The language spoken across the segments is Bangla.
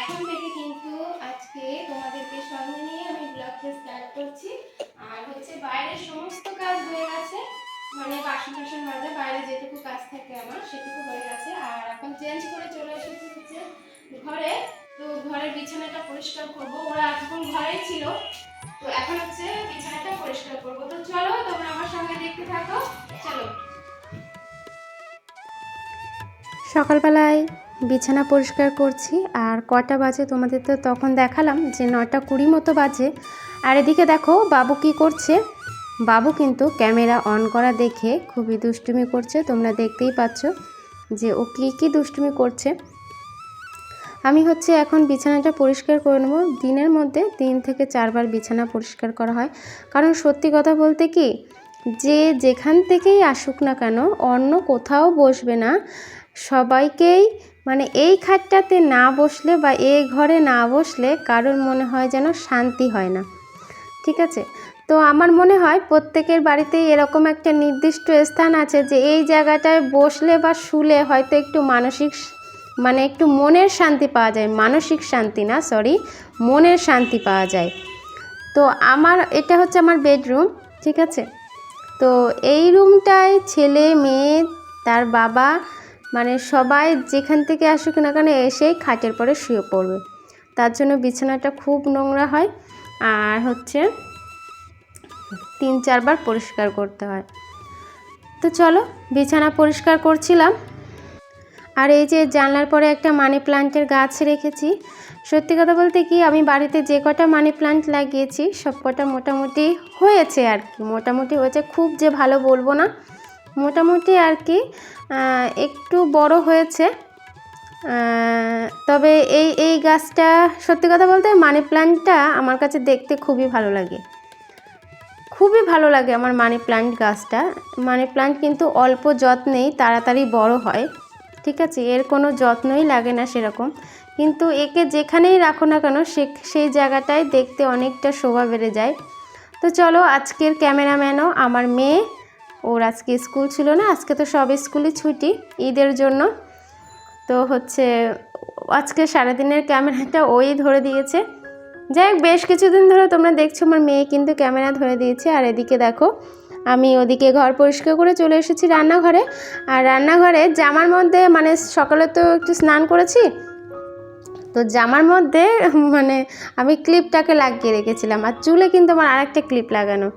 এখন থেকে কিন্তু আজকে তোমাদেরকে সঙ্গে নিয়ে আমি ব্লগটা স্টার্ট করছি। আর হচ্ছে বাইরের সমস্ত কাজ হয়ে গেছে। মানে বাসন টাসন মাজা, বাইরে যেটুকু কাজ থাকে আমার, সেটুকু হয়ে গেছে। আর এখন চেঞ্জ করে চলে এসেছি হচ্ছে ঘরে। তো ঘরের বিছানাটা পরিষ্কার করব। ওরা এখন ঘরেই ছিল। তো এখন হচ্ছে বিছানাটা পরিষ্কার করব। তো চলো, তোমরা আমার সঙ্গে দেখতে থাকো। চলো। সকালবেলায় বিছানা পরিষ্কার করছি আর কটা বাজে তোমাদের তো তখন দেখালাম যে নটা কুড়ি মতো বাজে। আর এদিকে দেখো, বাবু কি করছে? বাবু কিন্তু ক্যামেরা অন করা দেখে খুবই দুষ্টুমি করছে, তোমরা দেখতেই পাচ্ছ যে ও কী কী দুষ্টুমি করছে। আমি হচ্ছে এখন বিছানাটা পরিষ্কার করে নেব। দিনের মধ্যে তিন থেকে চারবার বিছানা পরিষ্কার করা হয়। কারণ সত্যি কথা বলতে কি, যে যেখান থেকেই আসুক না কেন, অন্য কোথাও বসবে না। সবাইকেই মানে এই খাটটাতে না বসলে বা এই ঘরে না বসলে কারোর মনে হয় যেন শান্তি হয় না। ঠিক আছে? তো আমার মনে হয় প্রত্যেকের বাড়িতেই এরকম একটা নির্দিষ্ট স্থান আছে যে এই জায়গাটায় বসলে বা শুলে হয়তো একটু মানসিক মানে একটু মনের শান্তি পাওয়া যায়। মানসিক শান্তি না সরি মনের শান্তি পাওয়া যায়। তো আমার, এটা হচ্ছে আমার বেডরুম, ঠিক আছে? তো এই রুমটায় ছেলে, মেয়ে, তার বাবা মানে সবাই যেখান থেকে আসুক না কেন এসেই খাটের পরে শুয়ে পড়বে। তার জন্য বিছানাটা খুব নোংরা হয় আর হচ্ছে তিন চারবার পরিষ্কার করতে হয়। তো চলো, বিছানা পরিষ্কার করছিলাম। আর এই যে জানলার পরে একটা মানি প্লান্টের গাছ রেখেছি। সত্যি কথা বলতে কি, আমি বাড়িতে যে কটা মানি প্লান্ট লাগিয়েছি সব কটা মোটামুটি হয়েছে আর কি। মোটামুটি হয়েছে, খুব যে ভালো বলব না। মোটামুটি আর কি একটু বড় হয়েছে। তবে এই এই গাছটা সত্যি কথা বলতে মানি প্লান্টটা আমার কাছে দেখতে খুবই ভালো লাগে। খুবই ভালো লাগে আমার মানি প্লান্ট গাছটা। মানি প্লান্ট কিন্তু অল্প যত্নেই তাড়াতাড়ি বড় হয়, ঠিক আছে? এর কোনো যত্নই লাগে না সেরকম। কিন্তু একে যেখানেই রাখো না কেন, সে, সেই জায়গাটায় দেখতে অনেকটা শোভা বেড়ে যায়। তো চলো আজকের ক্যামেরাম্যানও আমার মেয়ে ওর আজকে স্কুল ছিল না, আজকে তো সব স্কুলই ছুটি ঈদের জন্য। তো হচ্ছে, আজকে সারাদিনের ক্যামেরাটা ওই ধরে দিয়েছে। যাই হোক, বেশ কিছুদিন ধরে তোমরা দেখছ, আমার মেয়ে কিন্তু ক্যামেরা ধরে দিয়েছে। আর এদিকে দেখো, আমি ওদিকে ঘর পরিষ্কার করে চলে এসেছি রান্নাঘরে। আর রান্নাঘরে জামার মধ্যে মানে সকালে তো একটু স্নান করেছি, তো জামার মধ্যে মানে আমি ক্লিপটাকে লাগিয়ে রেখেছিলাম। আর চুলে কিন্তু আমার আরেকটা ক্লিপ লাগানো।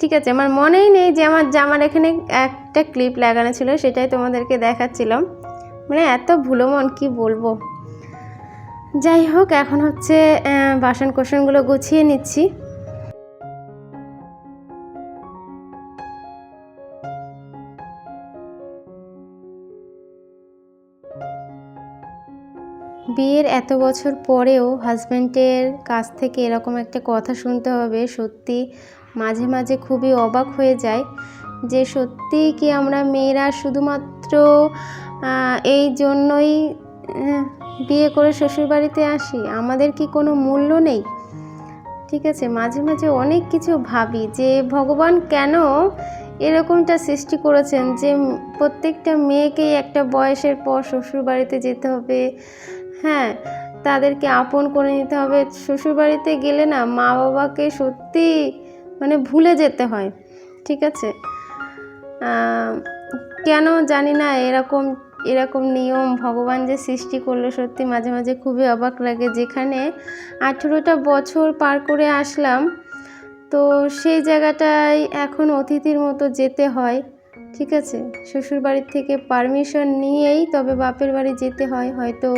ঠিক আছে, আমার মনেই নেই যে আমার জামার এখানে একটা ক্লিপ লাগানো ছিল, সেটাই তোমাদেরকে দেখাচ্ছিলাম। মানে এত ভুলো মন, কি বলব? যাই হোক, এখন হচ্ছে বাসন কোসনগুলো গুছিয়ে নিচ্ছি। বিয়ের এত বছর পরেও হাজব্যান্ডের কাছ থেকে এরকম একটা কথা শুনতে হবে, সত্যি। মাঝে মাঝে খুবই অবাক হয়ে যায় যে সত্যি কি আমরা মেয়েরা শুধুমাত্র এই জন্যই বিয়ে করে শ্বশুরবাড়িতে আসি? আমাদের কি কোনো মূল্য নেই? ঠিক আছে, মাঝে মাঝে অনেক কিছু ভাবি যে ভগবান কেন এরকমটা সৃষ্টি করেছেন যে প্রত্যেকটা মেয়েকেই একটা বয়সের পর শ্বশুরবাড়িতে যেতে হবে। হ্যাঁ তাদেরকে আপন করে নিতে হবে। শ্বশুরবাড়িতে গেলে না মা বাবাকে সত্যি মানে ভুলে যেতে হয়, ঠিক আছে? কেন জানি না, এরকম এরকম নিয়ম ভগবান যে সৃষ্টি করল সত্যি মাঝে মাঝে খুবই অবাক লাগে। যেখানে আঠেরোটা বছর পার করে আসলাম, তো সেই জায়গাটায় এখন অতিথির মতো যেতে হয়, ঠিক আছে? শ্বশুর বাড়ির থেকে পারমিশন নিয়েই তবে বাপের বাড়ি যেতে হয়, হয়তো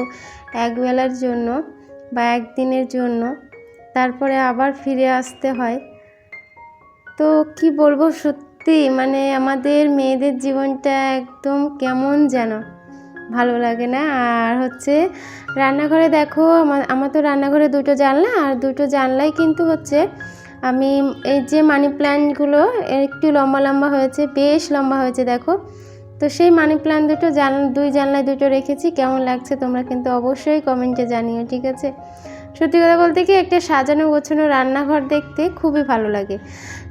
একবেলার জন্য বা একদিনের জন্য। তারপরে আবার ফিরে আসতে হয়। তো কি বলব সত্যি মানে আমাদের মেয়েদের জীবনটা একদম কেমন যেন। ভালো লাগে না? আর হচ্ছে রান্নাঘরে দেখো আমার আমার তো রান্নাঘরে দুটো জানলা, আর দুটো জানলাই কিন্তু হচ্ছে আমি এই যে মানি প্ল্যান্টগুলো একটু লম্বা লম্বা হয়েছে, বেশ লম্বা হয়েছে দেখো। তো সেই মানি প্ল্যান্ট দুটো জান, দুই জানলায় দুটো রেখেছি, কেমন লাগছে তোমরা কিন্তু অবশ্যই কমেন্টে জানিও, ঠিক আছে? সত্যি কথা বলতে কি একটা সাজানো গোছানো রান্নাঘর দেখতে খুবই ভালো লাগে।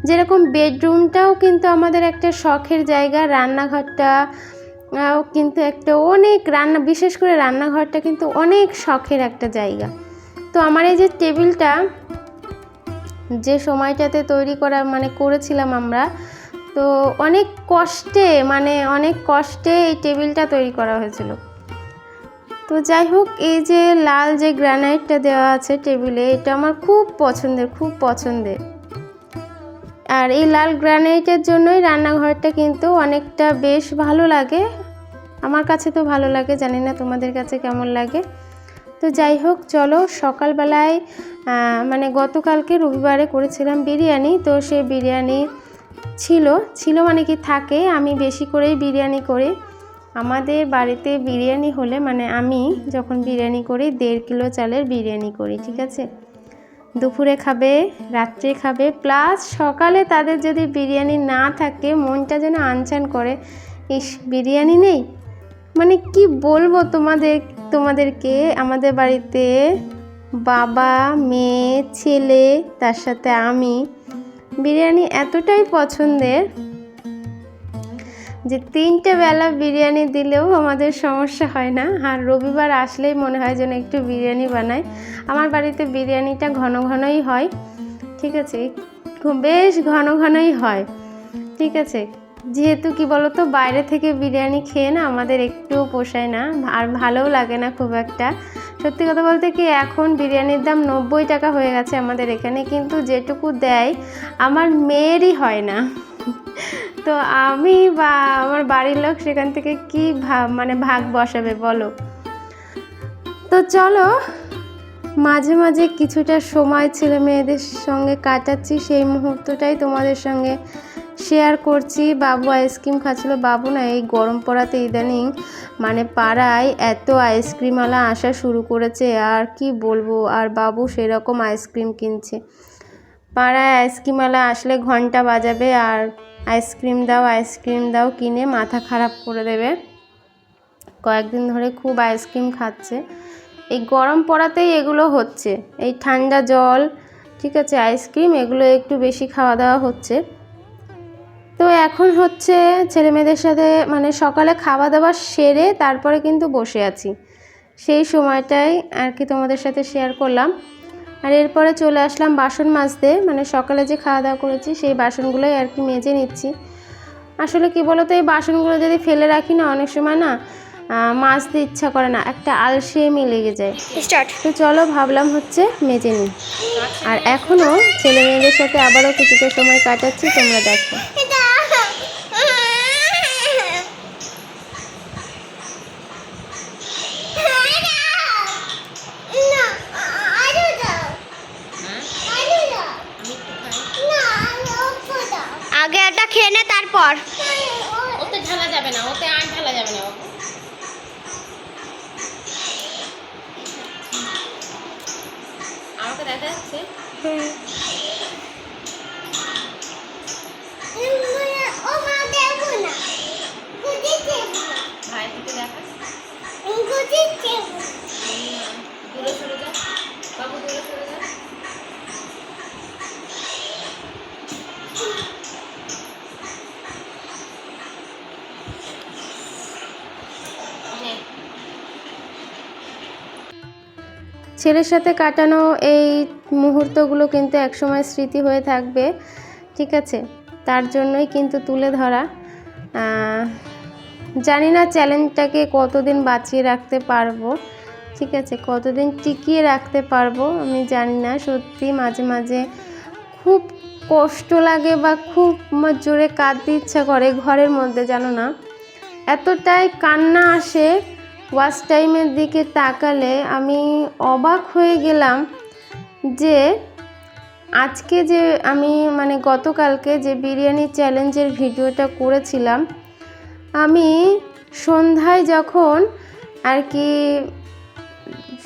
যেরকম বেডরুমটাও কিন্তু আমাদের একটা শখের জায়গা, রান্নাঘরটা কিন্তু একটা অনেক রান্না, বিশেষ করে রান্নাঘরটা কিন্তু অনেক শখের একটা জায়গা। তো আমার এই যে টেবিলটা, যে সময়টাতে তৈরি করা মানে করেছিলাম আমরা, তো অনেক কষ্টে মানে অনেক কষ্টে এই টেবিলটা তৈরি করা হয়েছিল। তো যাই হোক, এই যে লাল যে গ্রানাইটটা দেওয়া আছে টেবিলে এটা আমার খুব পছন্দের খুব পছন্দের। আর এই লাল গ্রানাইটের জন্যই রান্নাঘরটা কিন্তু অনেকটা বেশ ভালো লাগে। আমার কাছে তো ভালো লাগে, জানি না তোমাদের কাছে কেমন লাগে। তো যাই হোক, চলো সকালবেলায় মানে গতকালকে রবিবারে করেছিলাম বিরিয়ানি, তো সে বিরিয়ানি ছিল। ছিল মানে কি থাকে, আমি বেশি করেই বিরিয়ানি করি। আমাদের বাড়িতে বিরিয়ানি হলে মানে আমি যখন বিরিয়ানি করি, দেড় কিলো চালের বিরিয়ানি করি, ঠিক আছে? দুপুরে খাবে, রাত্রে খাবে, প্লাস সকালে তাদের যদি বিরিয়ানি না থাকে, মনটা যেন আনচান করে, ইস, বিরিয়ানি নেই? মানে কি বলব তোমাদের, তোমাদেরকে? আমাদের বাড়িতে বাবা, মেয়ে, ছেলে, তার সাথে আমি বিরিয়ানি এতটাই পছন্দের যে তিনটে বেলা বিরিয়ানি দিলেও আমাদের সমস্যা হয় না। আর রবিবার আসলেই মনে হয় যেন একটু বিরিয়ানি বানাই। আমার বাড়িতে বিরিয়ানিটা ঘন ঘনই হয়, ঠিক আছে? বেশ ঘন ঘনই হয়, ঠিক আছে? যেহেতু কি বলতো, বাইরে থেকে বিরিয়ানি খেয়ে না আমাদের একটুও পোষায় না, আর ভালোও লাগে না খুব একটা। সত্যি কথা বলতে কি, এখন বিরিয়ানির দাম নব্বই টাকা হয়ে গেছে আমাদের এখানে, কিন্তু যেটুকু দেয়, আমার মেয়েরই হয় না। তো আমি বা আমার বাড়ির লোক সেখান থেকে কি ভাব মানে ভাগ বসাবে বলো? তো চলো, মাঝে মাঝে কিছুটা সময় ছেলে মেয়েদের সঙ্গে কাটাচ্ছি, সেই মুহূর্তটাই তোমাদের সঙ্গে শেয়ার করছি। বাবু আইসক্রিম খাচ্ছিল। বাবু না এই গরম পড়াতে ইদানিং মানে পাড়ায় এত আইসক্রিমওয়ালা আসা শুরু করেছে, আর কি বলব? আর বাবু সেরকম আইসক্রিম কিনছে। পাড়ায় আইসক্রিমওয়ালা আসলে ঘণ্টা বাজাবে, আর আইসক্রিম দাও আইসক্রিম দাও কিনে মাথা খারাপ করে দেবে। কয়েকদিন ধরে খুব আইসক্রিম খাচ্ছে। এই গরম পড়াতেই এগুলো হচ্ছে। এই ঠান্ডা জল, ঠিক আছে, আইসক্রিম এগুলো একটু বেশি খাওয়া দাওয়া হচ্ছে। তো এখন হচ্ছে ছেলে মেয়েদের সাথে মানে সকালে খাওয়া দাওয়া সেরে তারপরে কিন্তু বসে আছি। সেই সময়টাই আর কি তোমাদের সাথে শেয়ার করলাম। আর এরপরে চলে আসলাম বাসন মাজতে। মানে সকালে যে খাওয়া দাওয়া করেছি সেই বাসনগুলোই আর কি মেজে নিচ্ছি। আসলে কি বলতো এই বাসনগুলো যদি ফেলে রাখি না অনেক সময় না মাজতে ইচ্ছা করে না একটা আলসেমি লেগে যায়। স্টার্ট। তো চলো ভাবলাম হচ্ছে মেজে নিই। আর এখনও ছেলে মেয়েদের সাথে আবারও কিছুটা সময় কাটাচ্ছি তোমরা দেখো। আগে একটা খেয়ে নে তারপর। ওতে ঢালা যাবে না ওতে আর ঢালা যাবে না আমাকে দেখা যাচ্ছে। ভাই থেকে দেখা দূরে সরে যা বাবু দূরে সরে যা নে। ছেলের সাথে কাটানো এই মুহূর্তগুলো কিন্তু একসময় স্মৃতি হয়ে থাকবে, ঠিক আছে? তার জন্যই কিন্তু তুলে ধরা। জানি না চ্যালেঞ্জটাকে কতদিন বাঁচিয়ে রাখতে পারব, ঠিক আছে? কতদিন টিকিয়ে রাখতে পারব আমি জানি না। সত্যি মাঝে মাঝে খুব কষ্ট লাগে বা খুব জোরে কাঁদতে ইচ্ছা করে ঘরের মধ্যে, জানো না? এতটাই কান্না আসে ওয়াচ টাইমের দিকে তাকালে আমি অবাক হয়ে গেলাম যে আজকে যে আমি মানে গতকালকে যে বিরিয়ানি চ্যালেঞ্জের ভিডিওটা করেছিলাম, আমি সন্ধ্যায় যখন আর কি,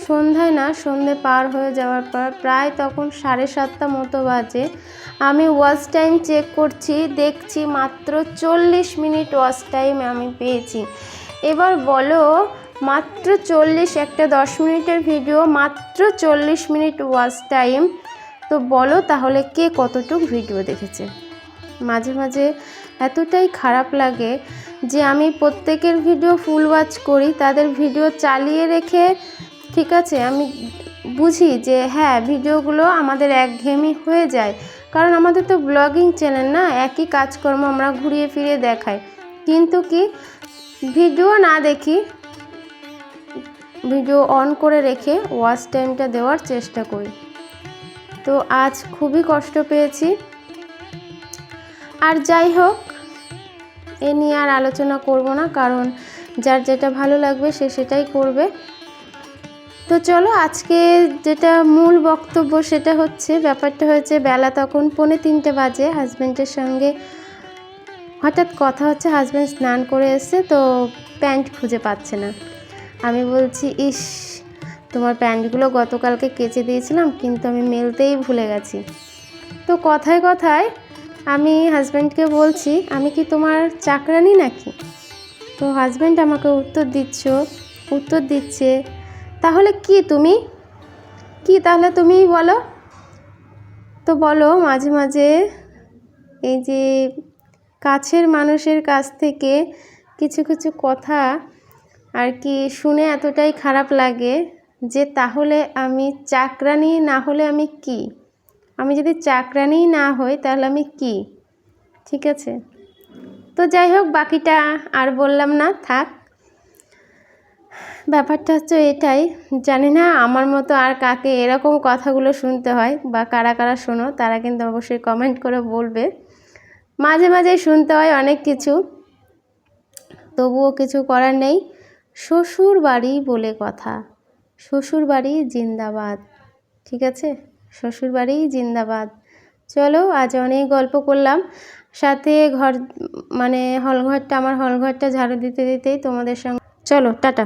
সন্ধ্যায় না, সন্ধে পার হয়ে যাওয়ার পর প্রায় তখন সাড়ে সাতটা মতো বাজে, আমি ওয়াচ টাইম চেক করছি, দেখছি মাত্র চল্লিশ মিনিট ওয়াচ টাইম আমি পেয়েছি। এবার বলো মাত্র চল্লিশ, একটা দশ মিনিটের ভিডিও মাত্র চল্লিশ মিনিট ওয়াচ টাইম তো বলো তাহলে কে কতটুক ভিডিও দেখেছে? মাঝে মাঝে এতটাই খারাপ লাগে যে আমি প্রত্যেকের ভিডিও ফুল ওয়াচ করি, তাদের ভিডিও চালিয়ে রেখে, ঠিক আছে, আমি বুঝি যে হ্যাঁ ভিডিওগুলো আমাদের একঘেয়েমি হয়ে যায়। কারণ আমাদের তো ব্লগিং চ্যানেল না, একই কাজকর্ম আমরা ঘুরিয়ে ফিরিয়ে দেখাই। কিন্তু কি ভিডিও না দেখি ভিডিও অন করে রেখে ওয়াচ টাইমটা দেওয়ার চেষ্টা করি। তো আজ খুবই কষ্ট পেয়েছি। আর যাই হোক, এ নিয়ে আর আলোচনা করব না, কারণ যার যেটা ভালো লাগবে সে সেটাই করবে। তো চলো, আজকে যেটা মূল বক্তব্য সেটা হচ্ছে, ব্যাপারটা হয়েছে বেলা তখন পৌনে তিনটে বাজে হাজব্যান্ডের সঙ্গে হঠাৎ কথা হচ্ছে হাজব্যান্ড স্নান করে এসছে, তো প্যান্ট খুঁজে পাচ্ছে না। আমি বলছি, ইস, তোমার প্যান্টগুলো গতকালকে কেচে দিয়েছিলাম, কিন্তু আমি মেলতেই ভুলে গেছি। তো কথায় কথায় আমি হাজব্যান্ডকে বলছি, আমি কি তোমার চাকরানি নাকি? তো হাজব্যান্ড আমাকে উত্তর দিচ্ছ, উত্তর দিচ্ছে, তাহলে কি তুমি? কি তাহলে তুমিই বলো? তো বলো, মাঝে মাঝে এই যে কাছের মানুষের কাছ থেকে কিছু কিছু কথা আর কি শুনে এতটাই খারাপ লাগে যে তাহলে আমি চাকরানি না হলে আমি কি? আমি যদি চাকরানি না হই তাহলে আমি কি? ঠিক আছে? তো যাই হোক, বাকিটা আর বললাম না, থাক। ব্যাপারটা হচ্ছে এটাই, জানি না আমার মতো আর কাকে এরকম কথাগুলো শুনতে হয় বা কারা কারা শোনো, তারা কিন্তু অবশ্যই কমেন্ট করে বলবে। মাঝে মাঝে শুনতে হয় অনেক কিছু, তবুও কিছু করার নেই। শ্বশুর বাড়ি বলে কথা। শ্বশুর বাড়ি জিন্দাবাদ। ঠিক আছে? শ্বশুর বাড়ি জিন্দাবাদ। চলো, আজ অনেক গল্প করলাম। সাথে ঘর মানে হলঘরটা, আমার হলঘরটা ঝাড়ু দিতে দিতেই তোমাদের সঙ্গে চলো, টাটা।